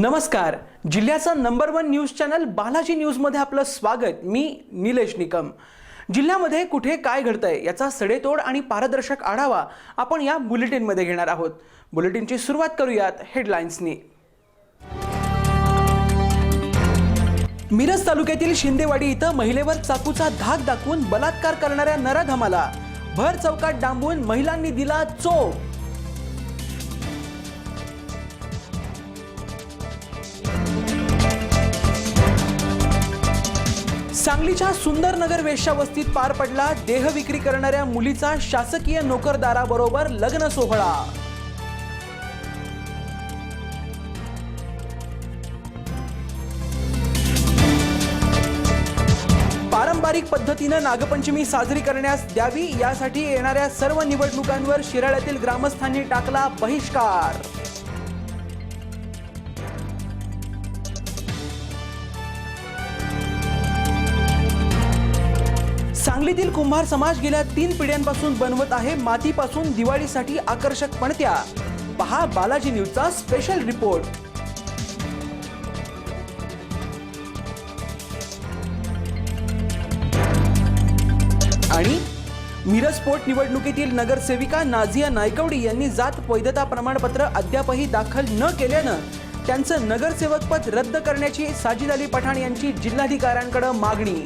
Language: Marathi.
नमस्कार. जिल्ह्याचा number one news channel Balaji न्यूजमध्ये आपलं स्वागत. मी निलेश निकम. जिल्ह्यामध्ये कुठे काय घडतंय याचा सडेतोड आणि पारदर्शक आढावा आपण या बुलेटिनमध्ये घेणार आहोत. बुलेटिनची सुरुवात करूयात हेडलाईन्सनी मिरज तालुक्यातील शिंदेवाडी इथं महिलेवर चाकूचा धाक दाखवून बलात्कार करणाऱ्या नराधमाला. भर चौकात डांबून महिलांनी दिला चोप. सांगलीच्या सुंदरनगर वेश्यावस्तीत पार पडला देहविक्री करणाऱ्या मुलीचा शासकीय नोकरदाराबरोबर लग्न सोहळा. पारंपरिक पद्धतीनं नागपंचमी साजरी करण्यास द्यावी यासाठी येणाऱ्या सर्व निवडणुकांवर शिराळ्यातील ग्रामस्थांनी टाकला बहिष्कार. सांगलीतील कुंभार समाज गेल्या तीन पिढ्यांपासून बनवत आहे मातीपासून दिवाळीसाठी आकर्षक पणत्या. पहा बालाजी न्यूजचा स्पेशल रिपोर्ट आणि मिरज पोट निवडणुकीतील नगरसेविका नाझिया नायकवडी यांनी जात वैधता प्रमाणपत्र अद्यापही दाखल न केल्यानं त्यांचं नगरसेवकपद रद्द करण्याची साजिद अली पठाण यांची जिल्हाधिकाऱ्यांकडे मागणी.